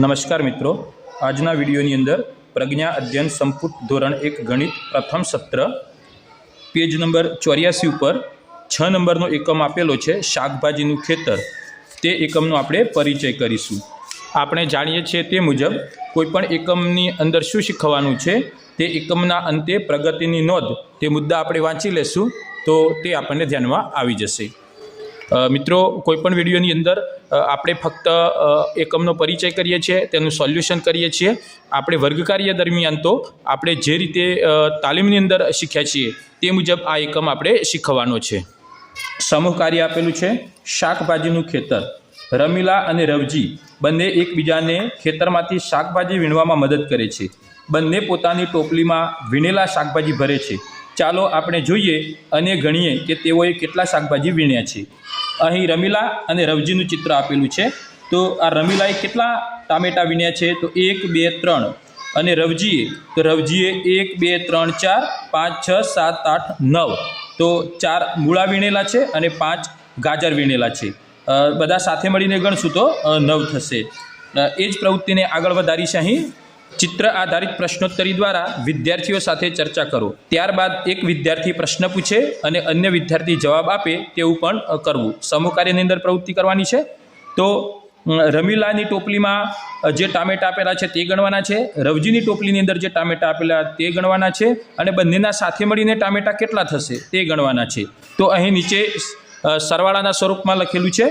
નમસ્કાર મિત્રો. આજના વિડીયોની અંદર પ્રજ્ઞા અધ્યયન સંપુટ ધોરણ એક ગણિત પ્રથમ સત્ર, પેજ નંબર ચોર્યાસી ઉપર છ નંબરનો એકમ આપેલો છે, શાકભાજીનું ખેતર. તે એકમનો આપણે પરિચય કરીશું. આપણે જાણીએ છીએ તે મુજબ, કોઈપણ એકમની અંદર શું શીખવાનું છે, તે એકમના અંતે પ્રગતિની નોંધ, તે મુદ્દા આપણે વાંચી લેશું, તો તે આપણને ધ્યાનમાં આવી જશે. મિત્રો, કોઈપણ વિડીયોની અંદર આપણે ફક્ત એકમનો પરિચય કરીએ છીએ, તેનું સોલ્યુશન કરીએ છીએ. આપણે વર્ગકાર્ય દરમિયાન તો આપણે જે રીતે તાલીમની અંદર શીખ્યા છીએ, તે મુજબ આ એકમ આપણે શીખવાનો છે. સમૂહ કાર્ય આપેલું છે, શાકભાજીનું ખેતર. રમીલા અને રવજી બંને એકબીજાને ખેતરમાંથી શાકભાજી વીણવામાં મદદ કરે છે. બંને પોતાની ટોપલીમાં વીણેલા શાકભાજી ભરે છે. ચાલો આપણે જોઈએ અને ગણીએ કે તેઓએ કેટલા શાકભાજી વીણ્યા છે. અહીં રમીલા અને રવજીનું ચિત્ર આપેલું છે. તો આ રમીલાએ કેટલા ટામેટા વીણ્યા છે? તો એક, બે, ત્રણ. અને રવજીએ? તો રવજીએ એક, બે, ત્રણ, ચાર, પાંચ, છ, સાત, આઠ, નવ. તો ચાર મૂળા વીણેલા છે અને પાંચ ગાજર વીણેલા છે. બધા સાથે મળીને ગણશું તો નવ થશે. એ જ પ્રવૃત્તિને આગળ વધારી છે અહીં. ચિત્ર આધારિત પ્રશ્નોત્તરી દ્વારા વિદ્યાર્થીઓ સાથે ચર્ચા કરો. ત્યારબાદ એક વિદ્યાર્થી પ્રશ્ન પૂછે અને અન્ય વિદ્યાર્થી જવાબ આપે તેવું પણ કરવું. સમૂહ કાર્યની અંદર પ્રવૃત્તિ કરવાની છે. તો રમીલાની ટોપલીમાં જે ટામેટા આપેલા છે તે ગણવાના છે. રવજીની ટોપલીની અંદર જે ટામેટા આપેલા તે ગણવાના છે. અને બંનેના સાથે મળીને ટામેટા કેટલા થશે તે ગણવાના છે. તો અહીં નીચે સરવાળાના સ્વરૂપમાં લખેલું છે.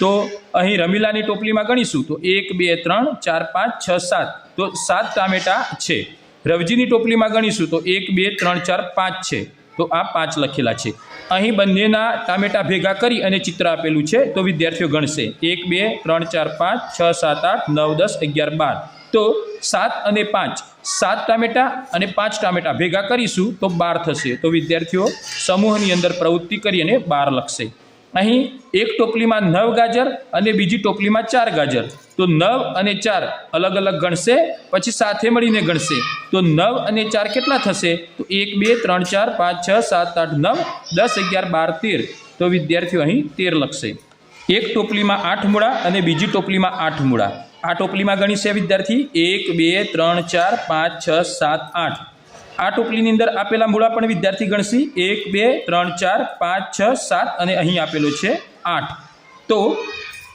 તો અહીં રમીલાની ટોપલીમાં ગણીશું. તો એક, બે, ત્રણ, ચાર, પાંચ, છ, સાત. તો સાત ટામેટા છે. રવજીની ટોપલીમાં ગણીશું. તો એક, બે, ત્રણ, ચાર, પાંચ છે. તો આ પાંચ લખેલા છે. અહીં બંનેના ટામેટા ભેગા કરી અને ચિત્ર આપેલું છે. તો વિદ્યાર્થીઓ ગણશે. એક, બે, ત્રણ, ચાર, પાંચ, છ, સાત, આઠ, નવ, દસ, અગિયાર, બાર. તો સાત અને પાંચ સાત ટામેટા અને પાંચ ટામેટા ભેગા કરીશું તો બાર થશે. તો વિદ્યાર્થીઓ, સમૂહની અંદર પ્રવૃત્તિ કરી અને બાર લખશે. અહીં એક ટોપલીમાં નવ ગાજર અને બીજી ટોપલીમાં ચાર ગાજર. તો નવ અને ચાર અલગ અલગ ગણશે, પછી સાથે મળીને ગણશે. તો નવ અને ચાર કેટલા થશે? તો એક, બે, ત્રણ, ચાર, પાંચ, છ, સાત, આઠ, નવ, દસ, અગિયાર, બાર, તેર. તો વિદ્યાર્થીઓ અહીં તેર લખશે. એક ટોપલીમાં આઠ મૂળા અને બીજી ટોપલીમાં આઠ મૂળા. આ ટોપલીમાં ગણીશે વિદ્યાર્થી? એક, બે, ત્રણ, ચાર, પાંચ, છ, સાત, આઠ. આ ટોપલીની અંદર આપેલા મૂળા પણ વિદ્યાર્થી ગણશી. એક, બે, ત્રણ, ચાર, પાંચ, છ, સાત અને અહીં આપેલો છે આઠ. તો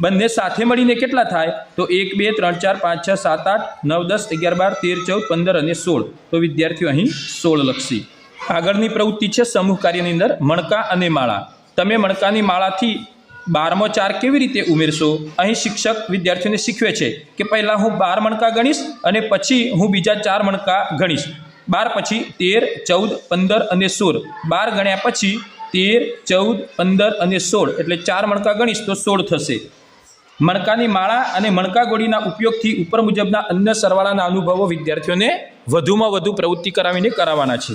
બંને સાથે મળીને કેટલા થાય? તો એક, બે, ત્રણ, ચાર, પાંચ, છ, સાત, આઠ, નવ, દસ, અગિયાર, બાર, તેર, ચૌદ, પંદર અને સોળ. તો વિદ્યાર્થીઓ અહીં સોળ લખશી. આગળની પ્રવૃત્તિ છે સમૂહ કાર્યની અંદર મણકા અને માળા. તમે મણકાની માળાથી બારમો ચાર કેવી રીતે ઉમેરશો? અહીં શિક્ષક વિદ્યાર્થીઓને શીખવે છે કે પહેલાં હું બાર મણકા ગણીશ અને પછી હું બીજા ચાર મણકા ગણીશ. બાર પછી તેર, ચૌદ, પંદર અને સોળ. બાર ગણ્યા પછી તેર, ચૌદ, પંદર અને સોળ. એટલે ચાર મણકા ગણીશ તો સોળ થશે. મણકાની માળા અને મણકા ગોળીના ઉપયોગથી ઉપર મુજબના અન્ય સરવાળાના અનુભવો વિદ્યાર્થીઓને વધુમાં વધુ પ્રવૃત્તિ કરાવીને કરાવવાના છે.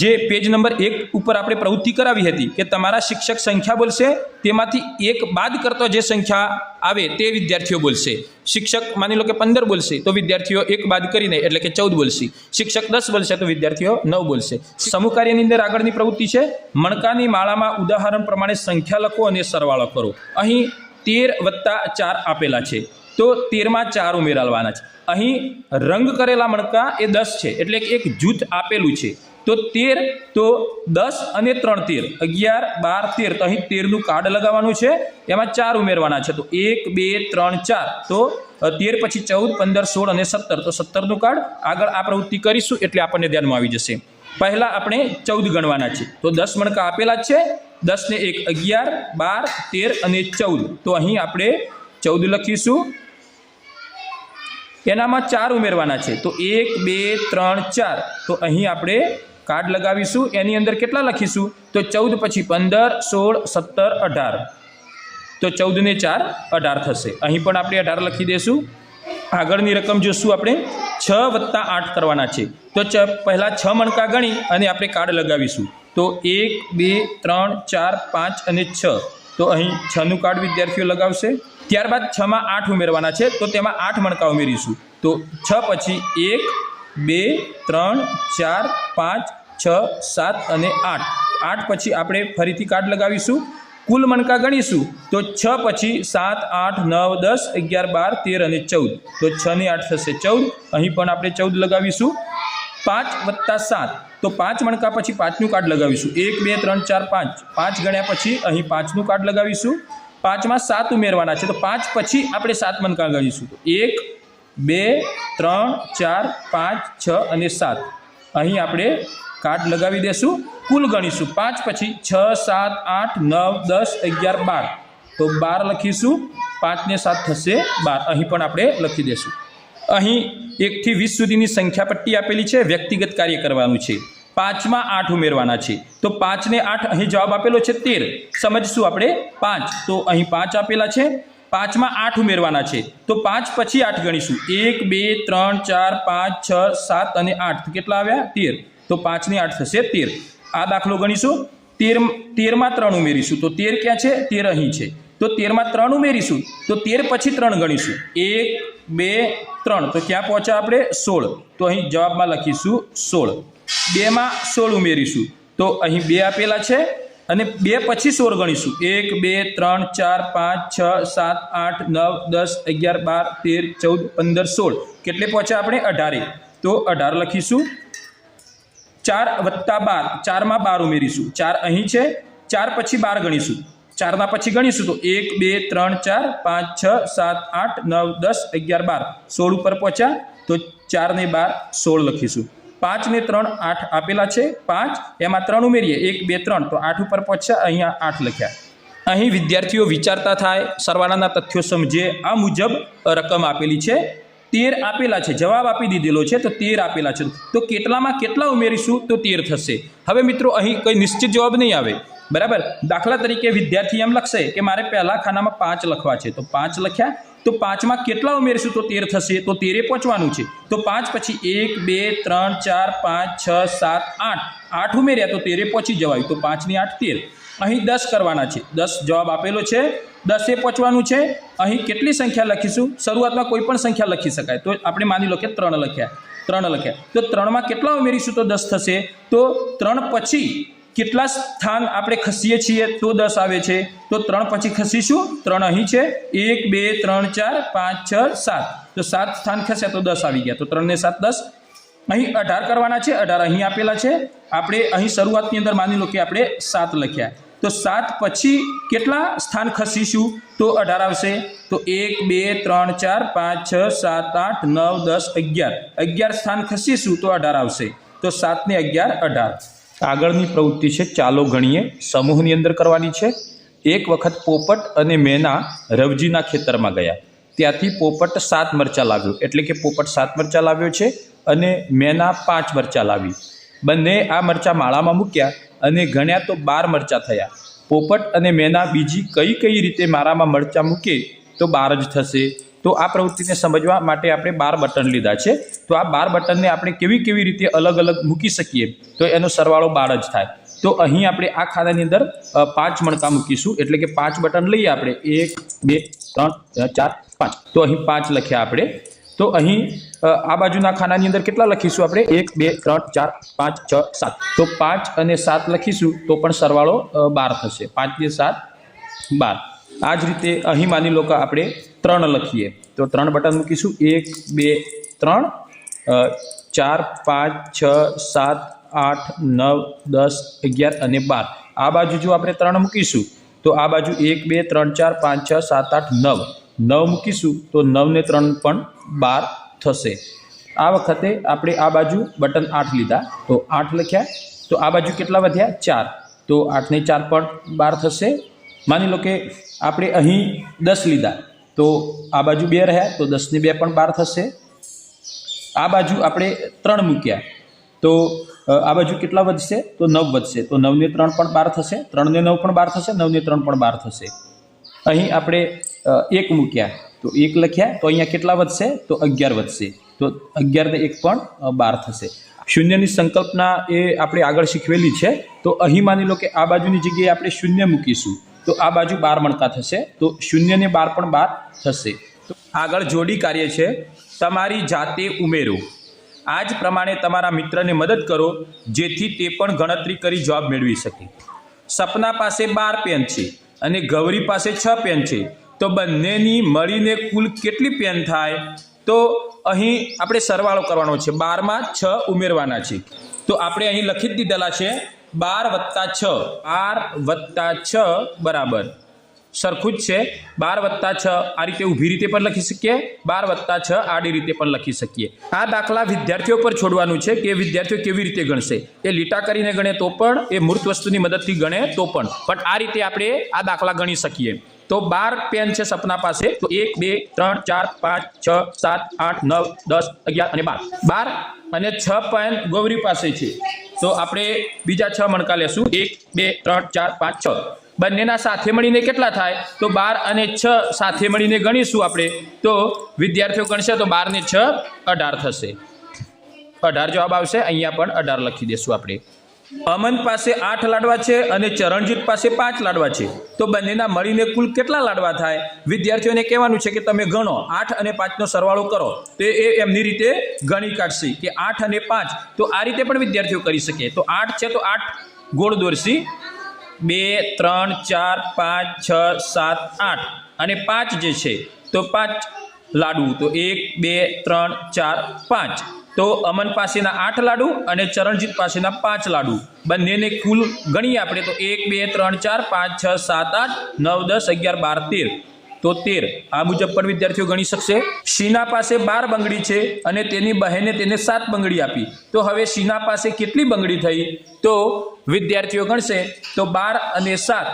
જે પેજ નંબર એક ઉપર આપણે પ્રવૃત્તિ કરાવી હતી કે તમારા શિક્ષક સંખ્યા બોલશે, તેમાંથી એક બાદ કરતો જે સંખ્યા આવે તે વિદ્યાર્થીઓ બોલશે. શિક્ષક માની લો કે પંદર બોલશે, તો વિદ્યાર્થીઓ એક બાદ કરીને એટલે કે ચૌદ બોલશે. શિક્ષક દસ બોલશે, તો વિદ્યાર્થીઓ નવ બોલશે. સમૂહ કાર્યની અંદર આગળની પ્રવૃત્તિ છે, મણકાની માળામાં ઉદાહરણ પ્રમાણે સંખ્યા લખો અને સરવાળો કરો. અહીં તેર વત્તા ચાર આપેલા છે, તો તેરમાં ચાર ઉમેરવાના છે. અહીં રંગ કરેલા મણકા એ દસ છે, એટલે કે એક જૂથ આપેલું છે. તો તેર, તો દસ અને ત્રણ તેર. અગિયાર, બાર, તેર. તો અહીં તેરનું કાર્ડ લગાવવાનું છે. એમાં ચાર ઉમેરવાના છે. તો એક, બે, ત્રણ, ચાર. તો તેર પછી ચૌદ, પંદર, સોળ અને સત્તર. તો સત્તરનું કાર્ડ આગળ આ પ્રવૃત્તિ કરીશું એટલે આપણને ધ્યાનમાં આવી જશે. પહેલાં આપણે ચૌદ ગણવાના છે. તો દસ મણકા આપેલા છે. દસ ને એક, અગિયાર, બાર, તેર અને ચૌદ. તો અહીં આપણે ચૌદ લખીશું. એનામાં ચાર ઉમેરવાના છે. તો એક, બે, ત્રણ, ચાર. તો અહીં આપણે કાર્ડ લગાવીશું, એની અંદર કેટલા લખીશું? તો ચૌદ પછી પંદર, સોળ, સત્તર, અઢાર. તો ચૌદને ચાર, અઢાર થશે. અહીં પણ આપણે અઢાર લખી દઈશું આગળની રકમ જોશું આપણે. છ વત્તા આઠ કરવાના છે. તો ચ, પહેલાં છ મણકા ગણી અને આપણે કાર્ડ લગાવીશું. તો એક, બે, ત્રણ, ચાર, પાંચ અને છ. તો અહીં છનું કાર્ડ વિદ્યાર્થીઓ લગાવશે. ત્યારબાદ છમાં આઠ ઉમેરવાના છે. તો તેમાં આઠ મણકા ઉમેરીશું. તો છ પછી એક બે, ત્રણ, ચાર, પાંચ, છ, સાત અને આઠ. આઠ પછી આપણે ફરીથી કાર્ડ લગાવીશું. કુલ મણકા ગણીશું. તો છ પછી સાત, આઠ, નવ, દસ, અગિયાર, બાર, તેર અને ચૌદ. તો છ ને આઠ થશે ચૌદ. અહીં પણ આપણે ચૌદ લગાવીશું. પાંચ વત્તા સાત. તો પાંચ મણકા પછી પાંચનું કાર્ડ લગાવીશું. એક, બે, ત્રણ, ચાર, પાંચ. પાંચ ગણ્યા પછી અહીં પાંચનું કાર્ડ લગાવીશું. પાંચમાં સાત ઉમેરવાના છે. તો પાંચ પછી આપણે સાત મણકા ગણીશું એક બે, ત્રણ, ચાર, પાંચ, છ અને સાત. અહીં આપણે કાર્ડ લગાવી દેશું. કુલ ગણીશું. પાંચ પછી છ, સાત, આઠ, નવ, દસ, અગિયાર, બાર. તો બાર લખીશું. પાંચને સાત થશે બાર. અહીં પણ આપણે લખી દેશું. અહીં એકથી વીસ સુધીની સંખ્યા પટ્ટી આપેલી છે. વ્યક્તિગત કાર્ય કરવાનું છે. પાંચમાં આઠ ઉમેરવાના છે. તો પાંચને આઠ અહીં જવાબ આપેલો છે તેર. સમજશું આપણે પાંચ. તો અહીં પાંચ આપેલા છે. પાંચમાં આઠ ઉમેરવાના છે. તો પાંચ પછી આઠ ગણીશું. એક, બે, ત્રણ, ચાર, પાંચ, છ, સાત અને આઠ. કેટલા આવ્યા? તેર. તો પાંચની આઠ થશે તેર. આ દાખલો ગણીશું. તેર, તેરમાં ત્રણ ઉમેરીશું. તો તેર ક્યાં છે? તેર અહીં છે. તો તેરમાં ત્રણ ઉમેરીશું. તો તેર પછી ત્રણ ગણીશું. એક, બે, ત્રણ. તો ક્યાં પહોંચ્યા આપણે? સોળ. તો અહીં જવાબમાં લખીશું સોળ. બેમાં સોળ ઉમેરીશું. તો અહીં બે આપેલા છે. અને બે પછી સોળ ગણીશું. એક, બે, ત્રણ, ચાર, પાંચ, છ, સાત, આઠ, નવ, દસ, અગિયાર, બાર, તેર, ચૌદ, પંદર, સોળ. કેટલે પહોંચ્યા આપણે? અઢારે. તો અઢાર લખીશું. ચાર વત્તા બાર. ચારમાં બાર ઉમેરીશું. ચાર અહીં છે. ચાર પછી બાર ગણીશું. ચારના પછી ગણીશું તો એક, બે, ત્રણ, ચાર, પાંચ, છ, સાત, આઠ, નવ, દસ, અગિયાર, બાર. સોળ ઉપર પહોંચ્યા તો ચાર ને બાર, સોળ લખીશું. પાંચ ને ત્રણ આઠ આપેલા છે. પાંચ, એમાં ત્રણ ઉમેરીએ. એક, બે, ત્રણ. તો આઠ ઉપર પહોંચ્યા, અહીંયા આઠ લખ્યા. અહીં વિદ્યાર્થીઓ વિચારતા થાય, સરવાળાના તથ્યો સમજે. આ મુજબ રકમ આપેલી છે. તેર આપેલા છે. જવાબ આપી દીધેલો છે, તો તેર આપેલા છે. તો કેટલામાં કેટલા ઉમેરીશું? તો તેર થશે. હવે મિત્રો, અહીં કોઈ નિશ્ચિત જવાબ નહીં આવે. બરાબર? દાખલા તરીકે વિદ્યાર્થી એમ લખશે કે મારે પહેલા ખાનામાં પાંચ લખવા છે. તો પાંચ લખ્યા. તો પાંચમાં કેટલા ઉમેરીશું? તો તેર થશે. તો તેરે પહોંચવાનું છે. તો પાંચ પછી એક, બે, ત્રણ, ચાર, પાંચ, છ, સાત, આઠ. આઠ ઉમેર્યા તો તેરે પહોંચી જવાય. તો પાંચની આઠ તેર. અહીં દસ કરવાના છે. દસ જવાબ આપેલો છે. દસે પહોંચવાનું છે. અહીં કેટલી સંખ્યા લખીશું? શરૂઆતમાં કોઈ પણ સંખ્યા લખી શકાય. તો આપણે માની લો કે ત્રણ લખ્યા. ત્રણ લખ્યા. તો ત્રણમાં કેટલા ઉમેરીશું? તો દસ થશે. તો ત્રણ પછી કેટલા સ્થાન આપણે ખસીએ છીએ તો દસ આવે છે. તો ત્રણ પછી ખસીશું, ત્રણ અહીં છે. એક, બે, ત્રણ, ચાર, પાંચ, છ, સાત. તો સાત સ્થાન ખસ્યા તો દસ આવી ગયા. તો ત્રણ ને સાત દસ. અહીં અઢાર કરવાના છે, અઢાર અહીં આપેલા છે. આપણે અહીં શરૂઆતની અંદર માની લો કે આપણે સાત લખ્યા. તો સાત પછી કેટલા સ્થાન ખસીશું? તો અઢાર આવશે. તો એક, બે, ત્રણ, ચાર, પાંચ, છ, સાત, આઠ, નવ, દસ, અગિયાર. અગિયાર સ્થાન ખસીશું તો અઢાર આવશે. તો સાત ને અગિયાર, અઢાર. આગળની પ્રવૃત્તિ છે, ચાલો ગણીએ. સમૂહની અંદર કરવાની છે. એક વખત પોપટ અને મેના રવજીના ખેતરમાં ગયા. ત્યાંથી પોપટ સાત મરચાં લાવ્યો. એટલે કે પોપટ સાત મરચાં લાવ્યો છે અને મેના પાંચ મરચાં લાવી. બંને આ મરચાં માળામાં મૂક્યા અને ગણ્યા તો બાર મરચાં થયા. પોપટ અને મેના બીજી કઈ કઈ રીતે મારામાં મરચાં મૂકે તો બાર જ થશે. તો આ પ્રવૃત્તિને સમજવા માટે આપણે બાર બટન લીધા છે. તો આ બાર બટનને આપણે કેવી કેવી રીતે અલગ અલગ મૂકી શકીએ? તો એનો સરવાળો બાર જ થાય. તો અહીં આપણે આ ખાનાની અંદર પાંચ મણકા મૂકીશું. એટલે કે પાંચ બટન લઈએ આપણે. એક, બે, ત્રણ ચાર, પાંચ. તો અહીં પાંચ લખ્યા આપણે. તો અહીં આ બાજુના ખાનાની અંદર કેટલા લખીશું આપણે? એક, બે, ત્રણ, ચાર, પાંચ, છ, સાત. તો પાંચ અને સાત લખીશું તો પણ સરવાળો બાર થશે. પાંચ ને સાત, બાર. આ જ રીતે અહીં માની લો કે આપણે ત્રણ લખીએ. તો ત્રણ બટન મૂકીશું. એક બે ત્રણ અ, ચાર પાંચ છ સાત આઠ નવ દસ અગિયાર અને બાર. આ બાજુ જો આપણે ત્રણ મૂકીશું તો આ બાજુ એક બે ત્રણ ચાર પાંચ છ સાત આઠ નવ. નવ મૂકીશું તો નવ ને ત્રણ પણ બાર થશે. આ વખતે આપણે આ બાજુ બટન આઠ લીધા. તો આઠ લખ્યા. તો આ બાજુ કેટલા વધ્યા? ચાર. તો આઠને ચાર પણ બાર થશે. માની લો કે આપણે અહીં દસ લીધા. તો આ બાજુ બે રહ્યા, તો દસને બે પણ બાર થશે. આ બાજુ આપણે ત્રણ મૂક્યા. તો આ બાજુ કેટલા વધશે? તો નવ વધશે. તો નવને ત્રણ પણ બાર થશે. ત્રણને નવ પણ બાર થશે, નવને ત્રણ પણ બાર થશે. અહીં આપણે એક મૂક્યા. તો એક લખ્યા. તો અહીંયા કેટલા વધશે? તો અગિયાર વધશે. તો અગિયારને એક પણ બાર થશે. શૂન્યની સંકલ્પના એ આપણે આગળ શીખવેલી છે. તો અહીં માની લો કે આ બાજુની જગ્યાએ આપણે શૂન્ય મૂકીશું. તો આ બાજુ બાર મણકા થશે. તો શૂન્યને બાર પણ બાર થશે. તો આગળ જોડી કાર્ય છે. તમારી જાતે ઉમેરો. આ જ પ્રમાણે તમારા મિત્રને મદદ કરો, જેથી તે પણ ગણતરી કરી જવાબ મેળવી શકે. સપના પાસે બાર પેન છે અને ગૌરી પાસે છ પેન છે. તો બંનેની મળીને કુલ કેટલી પેન થાય? તો અહીં આપણે સરવાળો કરવાનો છે. બારમાં છ ઉમેરવાના છે. તો આપણે અહીં લખી જ દીધેલા છે. બાર વત્તા છ. બાર વત્તા છ બરાબર. સરખું જ છે. બાર વત્તા છ આ રીતે ઊભી રીતે પણ લખી શકીએ. બાર વત્તા છ આડી રીતે પણ લખી શકીએ. આ દાખલા વિદ્યાર્થીઓ પર છોડવાનું છે કે વિદ્યાર્થીઓ કેવી રીતે ગણશે? એ લીટા કરીને ગણે તો પણ, એ મૂર્ત વસ્તુની મદદથી ગણે તો પણ. પણ આ રીતે આપણે આ દાખલા ગણી શકીએ. તો બાર પેન છે સપના પાસે. તો એક, બે, ત્રણ, ચાર, પાંચ, છ, સાત, આઠ, નવ, દસ, અગિયાર અને બાર. બાર અને છ પેન ગૌરી પાસે છે. તો આપણે બીજા છ મણકા લેશું. એક, બે, ત્રણ, ચાર, પાંચ, છ. બંનેના સાથે મળીને કેટલા થાય? તો બાર અને છ સાથે મળીને ગણીશું આપણે. તો વિદ્યાર્થીઓ ગણશે તો બાર ને છ અઢાર થશે. અઢાર જવાબ આવશે. અહીંયા પણ અઢાર લખી દેશું આપણે. અમન પાસે આઠ લાડવા છે અને ચરણજીત પાસે પાંચ લાડવા છે. તો બંનેના મળીને કુલ કેટલા લાડવા થાય? વિદ્યાર્થીઓને કહેવાનું છે કે તમે ગણો. આઠ અને પાંચનો સરવાળો કરો. તો એ એમની રીતે ગણી કાઢશે કે આઠ અને પાંચ. તો આ રીતે પણ વિદ્યાર્થીઓ કરી શકે. તો આઠ છે તો આઠ ગોળ દોરશી. બે, ત્રણ, ચાર, પાંચ, છ, સાત, આઠ. અને પાંચ જે છે, તો પાંચ લાડુ. તો એક, બે, ત્રણ, ચાર, પાંચ. તો અમન પાસેના આઠ લાડુ અને ચરણજીત પાસેના પાંચ લાડુ. બંનેને કુલ ગણીએ આપણે તો એક, બે, ત્રણ, ચાર, પાંચ, છ, સાત, આઠ, નવ, દસ, અગિયાર, બાર, તેર. તો તેર. આ મુજબ પણ વિદ્યાર્થીઓ ગણી શકશે. શીના પાસે બાર બંગડી છે અને તેની બહેને તેને સાત બંગડી આપી. તો હવે શીના પાસે કેટલી બંગડી થઈ? તો વિદ્યાર્થીઓ ગણશે તો બાર અને સાત.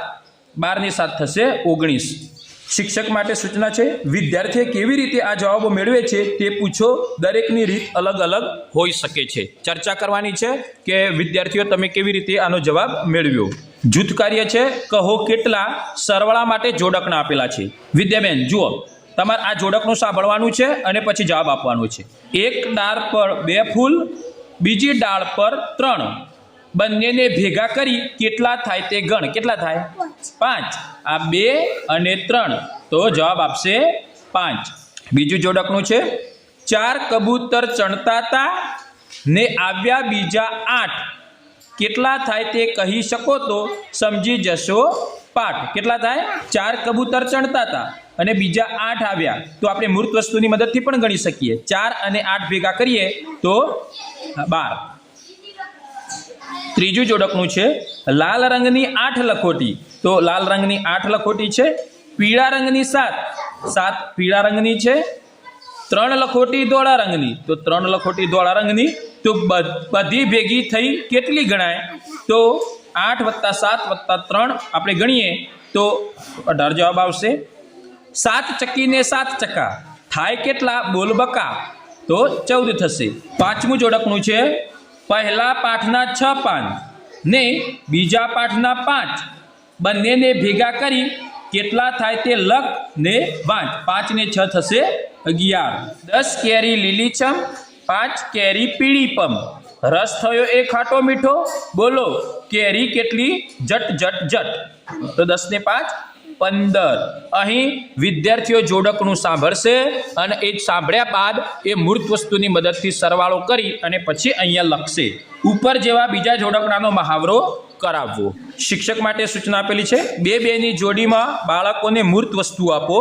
બારની સાત થશે ઓગણીસ. શિક્ષક માટે સૂચના છે, વિદ્યાર્થીએ કેવી રીતે આ જવાબો મેળવે છે તે પૂછો. દરેકની રીત અલગ અલગ હોઈ શકે છે. ચર્ચા કરવાની છે કે વિદ્યાર્થીઓ, તમે કેવી રીતે આનો જવાબ મેળવ્યો? જૂથ કાર્ય છે, કહો કેટલા સરવાળા માટે જોડકણા આપેલા છે. વિદ્યાબેન, જુઓ. તમારે આ જોડકનું સાંભળવાનું છે અને પછી જવાબ આપવાનો છે. એક ડાળ પર બે ફૂલ, બીજી ડાળ પર ત્રણ. બંનેને ભેગા કરી કેટલા થાય તે ગણ. કેટલા થાય? પાંચ. આ બે અને ત્રણ. તો જવાબ આપશે પાંચ. બીજું જોડકનું છે. ચાર કબૂતર ચણતા હતા ને આવ્યા બીજા આઠ. કેટલા થાય તે કહી શકો તો સમજી જશો પાઠ. કેટલા થાય? ચાર કબૂતર ચણતા હતા અને બીજા આઠ આવ્યા. તો આપણે મૂર્ત વસ્તુની મદદથી પણ ગણી શકીએ. ચાર અને આઠ ભેગા કરીએ તો બાર. ત્રીજું જોડકનું છે, લાલ રંગની આઠ લખોટી. તો લાલ રંગની આઠ લખોટી છે, પીળા રંગની સાત. સાત પીળા રંગની છે, ત્રણ લખોટી ધોળા રંગની. તો ત્રણ લખોટી ધોળા રંગની, તો બધી ભેગી થઈ કેટલી ગણાય? તો આઠ વત્તા સાત વત્તા ત્રણ આપણે ગણીએ, તો અઢાર જવાબ આવશે. સાત ચક્કીને સાત ચક્કા. થાય કેટલા? બોલ બકા. તો ચૌદ થશે. પાંચમું જોડકનું છે પહેલા પાઠના છ પાન ને બીજા પાઠના પાંચ. બંનેને ભેગા કરી કેટલા થાય તે લખ ને વાંચ. પાંચ ને છ થશે અગિયાર. દસ કેરી લીલીછમ પાંચ કેરી પીળીપમ રસ થયો એ ખાટો મીઠો. બોલો, કેરી કેટલી જટ જટ જટ? તો દસ ને પાંચ. પંદર. અહીં વિદ્યાર્થીઓ જોડકનું સાંભળશે અને એ સાંભળ્યા બાદ એ મૂર્ત વસ્તુની મદદથી સરવાળો કરી અને પછી અહીંયા લખશે. ઉપર જેવા બીજા જોડકણાનો મહાવરો કરાવવો. શિક્ષક માટે સૂચના આપેલી છે, બે બેની જોડીમાં બાળકોને મૂર્ત વસ્તુ આપો,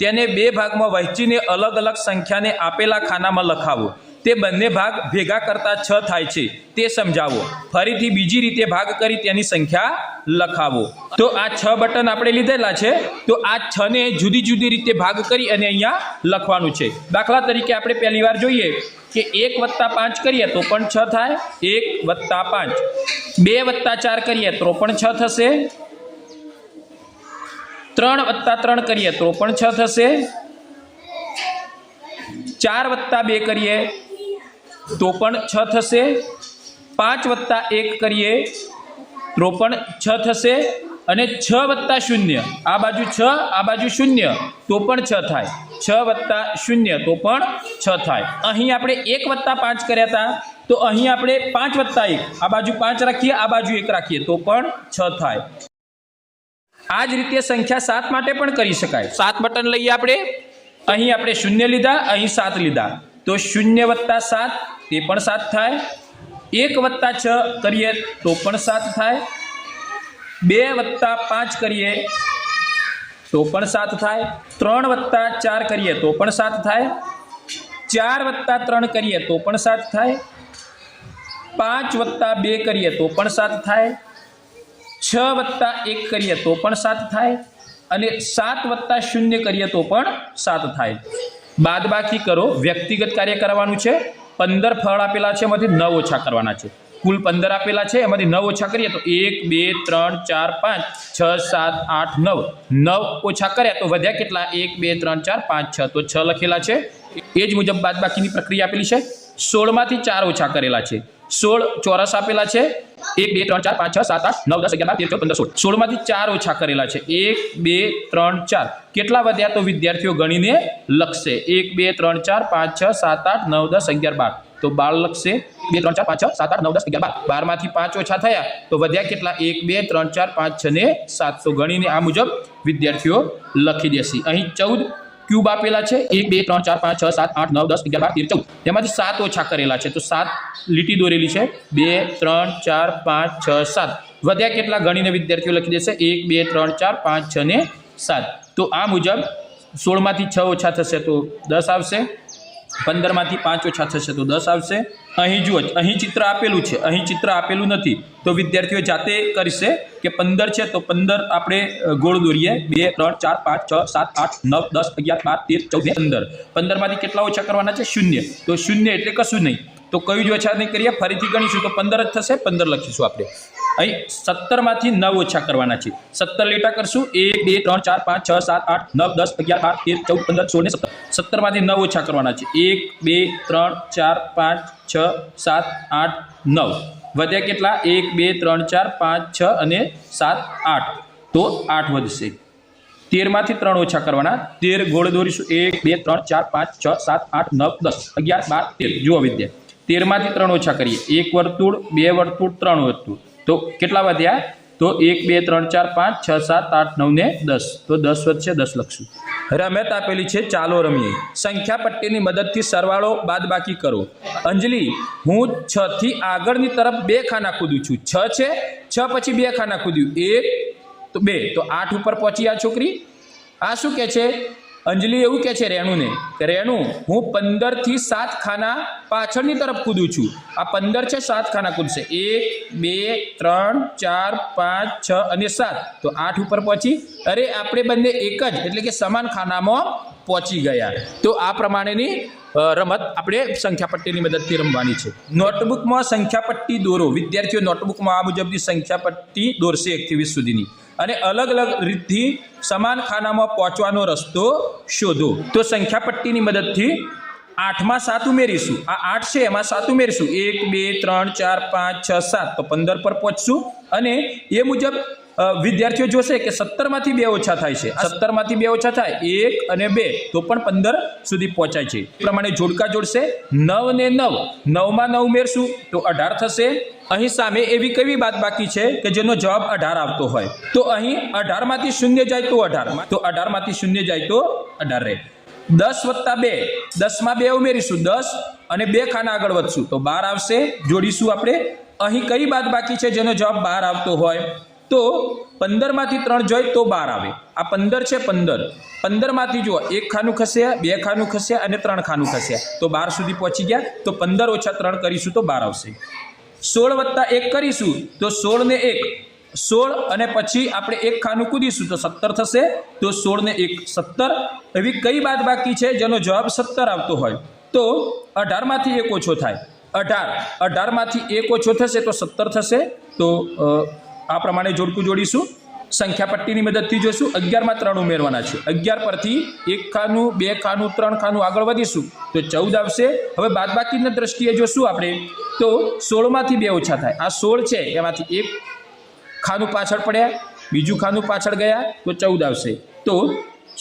તેને બે ભાગમાં વહેંચીને અલગ અલગ સંખ્યાને આપેલા ખાનામાં લખાવો. તે બંને ભાગ ભેગા કરતા છ થાય છે. તે સમજાવો. ફરીથી બીજી રીતે ભાગ કરી તેની સંખ્યા લખાવો. તો આ છ બટન આપણે લીધેલા છે. તો આ છ ને જુદી જુદી રીતે ભાગ કરી અને અહીંયા લખવાનું છે. દાખલા તરીકે આપણે પહેલી વાર જોઈએ કે એક વત્તા પાંચ કરીએ તો પણ છ થાય. એક વત્તા પાંચ. બે વત્તા ચાર કરીએ તો પણ છ થશે. ત્રણ વત્તા ત્રણ કરીએ તો પણ છ થશે. ચાર વત્તા બે કરીએ તો પણ છ થશે. પાંચ વત્તા એક કરીએ તો પણ છ થશે અને છ વત્તા શૂન્ય. આ બાજુ છ, આ બાજુ શૂન્ય. તો પણ છ થાય. છ વત્તા શૂન્ય તો પણ છ થાય. અહીં આપણે એક વત્તા પાંચ કર્યા હતા તો અહીં આપણે પાંચ વત્તા એક. આ બાજુ પાંચ રાખીએ, આ બાજુ એક રાખીએ. તો પણ છ થાય. આ જ રીતે સંખ્યા સાત માટે પણ કરી શકાય. સાત બટન લઈએ આપણે. અહીં આપણે શૂન્ય લીધા, અહીં સાત લીધા. તો શૂન્ય વત્તા સાત તે પણ સાત થાય. એક વત્તા છ કરીએ તો પણ સાત થાય. બે વત્તા પાંચ કરીએ તો પણ સાત થાય. ત્રણ વત્તા ચાર કરીએ તો પણ સાત થાય. ચાર વત્તા ત્રણ કરીએ તો પણ સાત થાય. પાંચ વત્તા બે કરીએ તો પણ સાત થાય. છ વત્તા એક કરીએ તો પણ સાત થાય. અને સાત વત્તા શૂન્ય કરીએ તો પણ સાત થાય. બાદબાકી કરો. વ્યક્તિગત કાર્ય કરવાનું છે. પંદર ફળ આપેલા છે, એમાંથી નવ ઓછા કરવાના છે. કુલ પંદર આપેલા છે, એમાંથી નવ ઓછા કરીએ તો એક, બે, ત્રણ, ચાર, પાંચ, છ, સાત, આઠ, નવ. નવ ઓછા કર્યા તો વધ્યા કેટલા? એક, બે, ત્રણ, ચાર, પાંચ, છ. તો છ લખેલા છે. એ જ મુજબ બાદબાકીની પ્રક્રિયા આપેલી છે. સોળમાંથી ચાર ઓછા કરેલા છે. સોળ ચોરસ આપેલા છે. એક, બે, ત્રણ, ચાર, પાંચ, છ, સાત, આઠ, નવ, દસ, અગિયાર તેર, ચૌદ, પંદર, સોળ. સોળમાંથી ચાર ઓછા કરેલા છે. એક, બે, ત્રણ, ચાર. કેટલા વધ્યા તો વિદ્યાર્થીઓ ગણીને લખશે? એક, બે, ત્રણ, ચાર, પાંચ, છ, સાત, આઠ, નવ, દસ, અગિયાર, બાર. તો બાર લખશે. બે, ત્રણ, ચાર, પાંચ, છ, સાત, આઠ, નવ, દસ, અગિયાર, બાર. બારમાંથી પાંચ ઓછા થયા તો વધ્યા કેટલા? એક, બે, ત્રણ, ચાર, પાંચ, છ ને સાત. તો ગણીને આ મુજબ વિદ્યાર્થીઓ લખી દેશે. અહીં ચૌદ ક્યુબ આપેલા છે? એક, બે, ત્રણ, ચાર, પાંચ, છ, સાત, આઠ, નવ, દસ, અગિયાર, બાર, તેર, ચૌદ. તેમાંથી સાત ઓછા કરેલા છે. તો સાત લીટી દોરેલી છે. બે, ત્રણ, ચાર, પાંચ, છ, સાત. વધ્યા કેટલા? ગણીને વિદ્યાર્થીઓ લખી દેશે. એક, બે, ત્રણ, ચાર, પાંચ, છ ને સાત. તો આ મુજબ સોળમાંથી છ ઓછા થશે તો દસ આવશે. પંદરમાંથી પાંચ ઓછા થશે તો દસ આવશે. અહીં જુઓ, અહીં ચિત્ર આપેલું છે, અહીં ચિત્ર આપેલું નથી. તો વિદ્યાર્થીઓ જાતે કરશે કે પંદર છે તો પંદર આપણે ગોળ દોરીએ. બે, ત્રણ, ચાર, પાંચ, છ, સાત, આઠ, નવ, દસ, અગિયાર, બાર, તેર, ચૌદ, પંદર. પંદરમાંથી કેટલા ઓછા કરવાના છે? શૂન્ય. તો શૂન્ય એટલે કશું નહીં. તો કયું જ ઓછા નહીં કરીએ, ફરીથી ગણીશું તો પંદર જ થશે, પંદર લખીશું આપણે. અહીં સત્તરમાંથી નવ ઓછા કરવાના છે. સત્તર લીટા કરશું, એક, બે, ત્રણ, ચાર, પાંચ, છ, સાત, આઠ, નવ, દસ, અગિયાર, બાર, તેર, ચૌદ, પંદર, સોળ ને સત્તર. સત્તરમાંથી નવ ઓછા કરવાના છે. એક, બે, ત્રણ, ચાર, પાંચ, છ, સાત, આઠ, નવ. વધ્યા કેટલા? એક, બે, ત્રણ, ચાર, પાંચ, છ અને સાત, આઠ. તો આઠ વધશે. તેરમાંથી ત્રણ ઓછા કરવાના. તેર ગોળ દોરીશું. એક, બે, ત્રણ, ચાર, પાંચ, છ, સાત, આઠ, નવ, દસ. અગિયાર, બાર, તેર. જુઓ વિદ્યા. તેરમાંથી ત્રણ ઓછા કરીએ. એક વર્તુળ, બે વર્તુળ, ત્રણ વર્તુળ. તો કેટલા વધ્યા? તો એક, બે, ત્રણ, ચાર, પાંચ, છ, સાત, આઠ, નવ ને દસ. તો દસ વધશે, દસ લખશું. રમત આપેલી છે, ચાલો રમીએ. સંખ્યા પટ્ટીની મદદથી સરવાળો બાદબાકી કરો. અંજલિ, હું છ થી આગળની તરફ બે ખાના કૂદું છું. છ છે, છ પછી બે ખાના કૂદ્યું. એક, તો બે. તો આઠ ઉપર પહોંચી આ છોકરી. આ શું કહે છે? અંજલિ એવું કહે છે રેણુને કે, રેણુ, હું પંદરથી સાત ખાના પાછળની તરફ કૂદું છું. આ પંદર છે, સાત ખાના કૂદશે. એક, બે, ત્રણ, ચાર, પાંચ, છ અને સાત. તો આઠ ઉપર પહોંચી. અરે, આપણે બંને એક જ, એટલે કે સમાન ખાનામાં પહોંચી ગયા. તો આ પ્રમાણેની રમત આપણે સંખ્યાપટ્ટીની મદદથી રમવાની છે. નોટબુકમાં સંખ્યાપટ્ટી દોરો. વિદ્યાર્થીઓ નોટબુકમાં આ મુજબની સંખ્યાપટ્ટી દોરશે એકથી વીસ સુધીની. અને અલગ અલગ રીતથી સમાન ખાનામાં પહોંચવાનો રસ્તો શોધો. તો સંખ્યાપટ્ટીની મદદથી આઠમાં સાત ઉમેરીશું. આ આઠ છે, એમાં સાત ઉમેરીશું. એક, બે, ત્રણ, ચાર, પાંચ, છ, સાત. તો પંદર પર પહોંચશું. અને એ મુજબ વિદ્યાર્થીઓ જોશે કે સત્તરમાંથી બે ઓછા થાય છે. સત્તરમાંથી બે ઓછા થાય, એક અને બે, તો પણ પંદર સુધી પહોંચાય છે. પ્રમાણે જોડકા જોડશે. નવ ને નવ. નવમાં નવ ઉમેરશું, તો અઢાર થશે. અહીં સામે એવી કેવી બાદ બાકી છે કે જેનો જવાબ અઢાર આવતો હોય? તો અહીં અઢારમાંથી શૂન્ય જાય તો અઢાર. તો અઢારમાંથી શૂન્ય જાય તો અઢાર રહે. દસ વત્તા બે. દસમાં બે ઉમેરીશું. દસ અને બે ખાના આગળ વધશું. તો બાર આવશે. જોડીશું આપણે. અહીં કઈ બાદ બાકી છે? જેનો જવાબ બહાર આવતો હોય. તો પંદરમાંથી ત્રણ જોઈ તો બાર આવે. આ પંદર છે પંદર. પંદરમાંથી જુઓ. એક ખાનું ખસ્યા બે ખાનું ખસ્યા અને ત્રણ ખાનું ખસ્યા તો બાર સુધી પહોંચી ગયા. તો પંદર ઓછા ત્રણ કરીશું તો બાર આવશે. સોળ વત્તા એક કરીશું. તો સોળ ને એક. સોળ અને પછી આપણે એક ખાનું કૂદીશું તો સત્તર થશે, તો સોળ ને એક સત્તર. એવી કઈ બાદ બાકી છે જેનો જવાબ સત્તર આવતો હોય? તો અઢારમાંથી એક ઓછો થાય. અઢાર. અઢારમાંથી એક ઓછો થશે તો સત્તર થશે. તો આ પ્રમાણે જોડકું જોડીશું. સંખ્યા પટ્ટીની મદદથી જોઈશું અગિયારમાં ત્રણ ઉમેરવાના છે. અગિયાર પરથી એક ખાનું, બે ખાનું, ત્રણ ખાનું આગળ વધીશું. તો ચૌદ આવશે. હવે બાદબાકીની દ્રષ્ટિએ જોશું આપણે. તો સોળમાંથી બે ઓછા થાય. આ સોળ છે. એમાંથી એક ખાનું પાછળ પડ્યા, બીજું ખાનું પાછળ ગયા તો ચૌદ આવશે. તો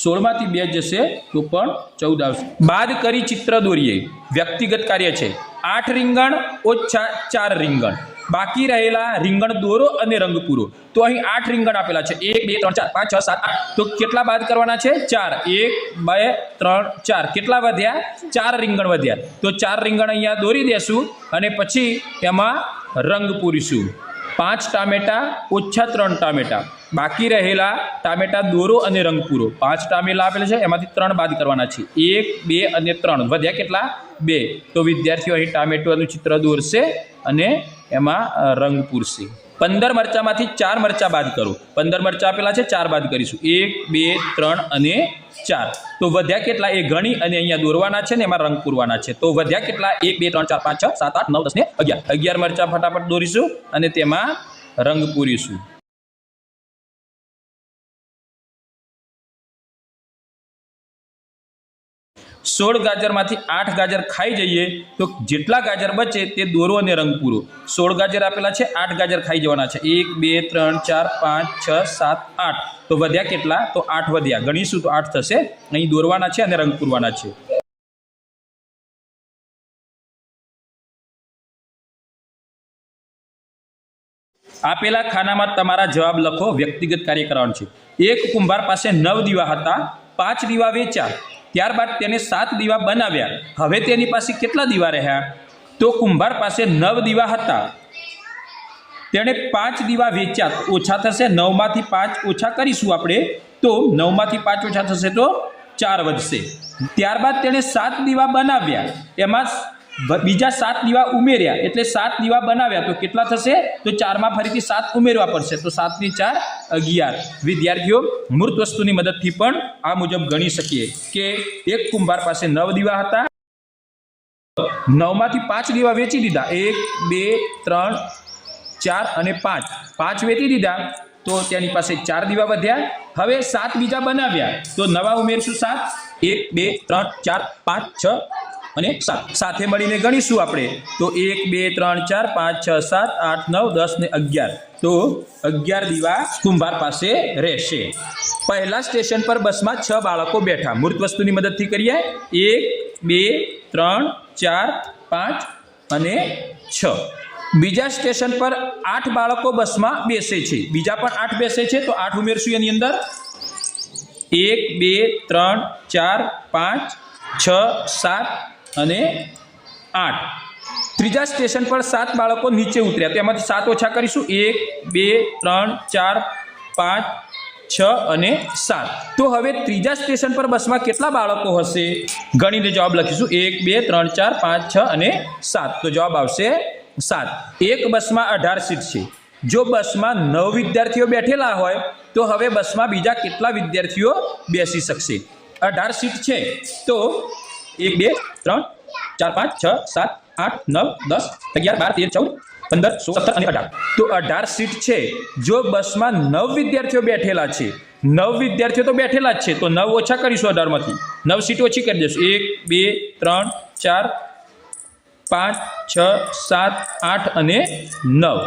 સોળમાંથી બે જશે તો પણ ચૌદ આવશે. બાદ કરી ચિત્ર દોરીએ. વ્યક્તિગત કાર્ય છે. આઠ રીંગણ, ઓછા ચાર રીંગણ. બાકી રહેલા રીંગણ દોરો અને રંગ પૂરો. તો અહીં આઠ રીંગણ આપેલા છે. એક, બે, ત્રણ, ચાર, પાંચ, છ, સાત તો કેટલા બાદ કરવાના છે? ચાર. એક, બે, ત્રણ, ચાર. કેટલા વધ્યા? ચાર રીંગણ વધ્યા. તો ચાર રીંગણ અહીંયા દોરી દેશું અને પછી એમાં રંગ પૂરીશું. પાંચ ટામેટા, ઓછા ત્રણ ટામેટા. બાકી રહેલા ટામેટા દોરો અને રંગ પૂરો. પાંચ ટામેલા આપેલા છે, એમાંથી ત્રણ બાદ કરવાના છે. એક, બે અને ત્રણ. વધ્યા કેટલા? બે. તો વિદ્યાર્થીઓ અહીં ટામેટોનું ચિત્ર દોરશે અને એમાં રંગ પૂરશે. પંદર મરચામાંથી ચાર મરચા બાદ કરો. પંદર મરચા આપેલા છે, ચાર બાદ કરીશું. એક, બે, ત્રણ અને ચાર. તો વધ્યા કેટલા? એ ગણી અને અહીંયા દોરવાના છે ને એમાં રંગ પૂરવાના છે. તો વધ્યા કેટલા? એક, બે, ત્રણ, ચાર, પાંચ, છ, સાત, આઠ, નવ, દસ ને અગિયાર. અગિયાર મરચા ફટાફટ દોરીશું અને તેમાં રંગ પૂરીશું. સોળ ગાજરમાંથી આઠ ગાજર ખાઈ જઈએ, તો જેટલા ગાજર બચે તે દોરો અને રંગ પૂરો. સોળ ગાજર આપેલા છે, આઠ ગાજર ખાઈ જવાના છે. એક, બે, ત્રણ, ચાર, પાંચ, છ, સાત, આઠ. તો વધ્યા કેટલા? તો આઠ વધ્યા. ગણીશું તો આઠ થશે. અહીં દોરવાના છે અને રંગ પૂરવાના છે. આપેલા ખાનામાં તમારા જવાબ લખો. વ્યક્તિગત કાર્ય કરવાનું છે. એક કુંભાર પાસે નવ દીવા હતા. પાંચ દીવા વેચ્યા. ત્યારબાદ તેને સાત દીવા બનાવ્યા. હવે તેની પાસે કેટલા દીવા રહ્યા? તો કુંભાર પાસે નવ દીવા હતા. તેણે પાંચ દીવા વેચ્યા. ઓછા થશે નવમાંથી પાંચ ઓછા કરીશું આપણે. તો નવમાંથી પાંચ ઓછા થશે તો ચાર વધશે. ત્યારબાદ તેણે સાત દીવા બનાવ્યા. એમાં બીજા સાત દીવા ઉમેર્યા, એટલે સાત દીવા બનાવ્યા. તો કેટલા થશે? તો ચારમાં ફરીથી સાત ઉમેરવા પડશે. તો સાતની ચાર અગિયાર. વિદ્યાર્થીઓ, મૂર્ત વસ્તુની મદદથી પણ આ મુજબ ગણી શકીએ કે એક કુંભાર પાસે નવ દીવા હતા. નવમાંથી પાંચ દીવા વેચી દીધા. એક, બે, ત્રણ, ચાર અને પાંચ. પાંચ વેચી દીધા, તો તેની પાસે ચાર દીવા વધ્યા. હવે સાત બીજા બનાવ્યા. તો નવા ઉમેરશું સાત. એક, બે, ત્રણ, ચાર, પાંચ, છ અને સાત સાથે મળીને ગણીશું આપણે. તો એક, બે, ત્રણ, ચાર, પાંચ, છ, સાત, આઠ, નવ, દસ ને અગિયાર. તો અગિયાર દીવા કુંભાર પાસે રહેશે. પહેલા સ્ટેશન પર બસમાં છ બાળકો બેઠા. મૂર્ત વસ્તુની મદદથી કરીએ. એક, બે, ત્રણ, ચાર, પાંચ અને છ. બીજા સ્ટેશન પર આઠ બાળકો બસમાં બેસે છે. બીજા પણ આઠ બેસે છે, તો આઠ ઉમેરશું એની અંદર. એક, બે, ત્રણ, ચાર, પાંચ, છ, સાત અને આઠ. ત્રીજા સ્ટેશન પર સાત બાળકો નીચે ઉતર્યા. તેમાંથી સાત ઓછા કરીશું. એક, બે, ત્રણ, ચાર, પાંચ, છ અને સાત. તો હવે ત્રીજા સ્ટેશન પર બસમાં કેટલા બાળકો હશે? ગણીને જવાબ લખીશું. એક, બે, ત્રણ, ચાર, પાંચ, છ અને સાત. તો જવાબ આવશે સાત. એક બસમાં અઢાર સીટ છે. જો બસમાં નવ વિદ્યાર્થીઓ બેઠેલા હોય, તો હવે બસમાં બીજા કેટલા વિદ્યાર્થીઓ બેસી શકશે? અઢાર સીટ છે. તો એક, બે, ત્રણ, ચાર, પાંચ, છ, સાત, આઠ, નવ, દસ, અગિયાર, બાર, તેર, ચૌદ, પંદર, સોળ, સત્તર અને અઢાર. તો અઢાર સીટ છે. જો બસમાં નવ વિદ્યાર્થીઓ બેઠેલા છે, નવ વિદ્યાર્થીઓ તો બેઠેલા જ છે, તો નવ ઓછા કરીશું અઢારમાંથી. નવ સીટ ઓછી કરી દઈશું. એક, બે, ત્રણ, ચાર પાંચ, છ, સાત, આઠ અને નવ.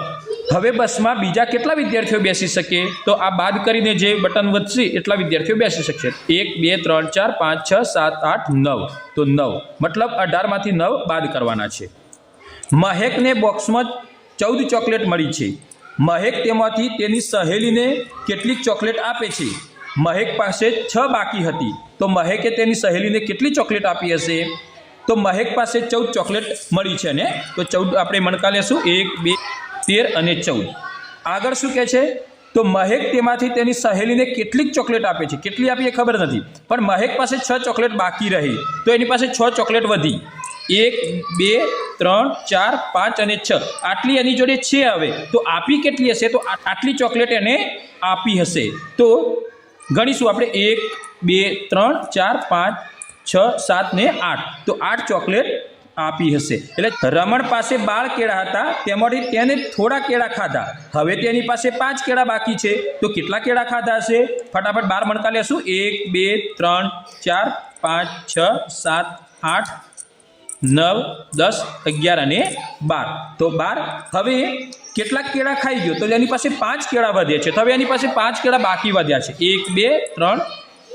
હવે બસમાં બીજા કેટલા વિદ્યાર્થીઓ બેસી શકે? તો આ બાદ કરીને જે બટન વધશે, એટલા વિદ્યાર્થીઓ બેસી શકશે. એક, બે, ત્રણ, ચાર, પાંચ, છ, સાત, આઠ, નવ. તો નવ. મતલબ અઢારમાંથી નવ બાદ કરવાના છે. મહેકને બોક્સમાં ચૌદ ચોકલેટ મળી છે. મહેક તેમાંથી તેની સહેલીને કેટલીક ચોકલેટ આપે છે. મહેક પાસે છ બાકી હતી. તો મહેકે તેની સહેલીને કેટલી ચોકલેટ આપી હશે? તો મહેક પાસે ચૌદ ચોકલેટ મળી છે ને? તો ચૌદ આપણે મણકા લેશું. એક, બે, તેર અને ચૌદ. આગળ શું કહે છે? તો મહેક તેમાંથી તેની સહેલીને કેટલીક ચોકલેટ આપે છે. કેટલી આપી એ ખબર નથી. પણ મહેક પાસે છ ચોકલેટ બાકી રહી. તો એની પાસે છ ચોકલેટ વધી. એક, બે, ત્રણ, ચાર, પાંચ અને છ. આટલી એની જોડે છે હવે. તો આપી કેટલી હશે? તો આટલી ચોકલેટ એને આપી હશે. તો ગણીશું આપણે. એક, બે, ત્રણ, ચાર, પાંચ છ, સાત ને આઠ. તો આઠ ચોકલેટ આપી હશે. એટલે રમણ પાસે બાળ કેળા હતા. તેમાંથી તેને થોડા કેળા ખાધા. હવે તેની પાસે પાંચ કેળા બાકી છે. તો કેટલા કેળા ખાધા હશે? ફટાફટ બાર મણકા લેશું. એક, બે, ત્રણ, ચાર, પાંચ, છ, સાત, આઠ, નવ, દસ, અગિયાર અને બાર. તો બાર હવે કેટલા કેળા ખાઈ ગયો? તો એની પાસે પાંચ કેળા વધ્યા છે. તો હવે એની પાસે પાંચ કેળા બાકી વધ્યા છે. એક, બે, ત્રણ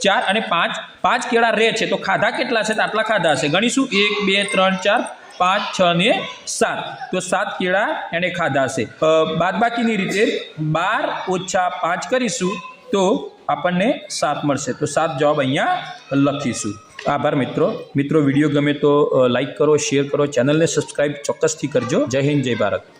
ચાર અને પાંચ. પાંચ કેળા રહે છે, તો ખાધા કેટલા છે? આટલા ખાધા હશે ગણીશું. એક, બે, ત્રણ, ચાર, પાંચ, છ ને સાત. તો સાત કેળા એણે ખાધા હશે બાદ બાકીની રીતે બાર ઓછા પાંચ કરીશું, તો આપણને સાત મળશે. તો સાત જવાબ અહીંયા લખીશું. આભાર મિત્રો. મિત્રો, વીડિયો ગમે તો લાઈક કરો શેર કરો ચેનલને સબસ્ક્રાઈબ ચોક્કસથી કરજો. જય હિન્દ, જય ભારત.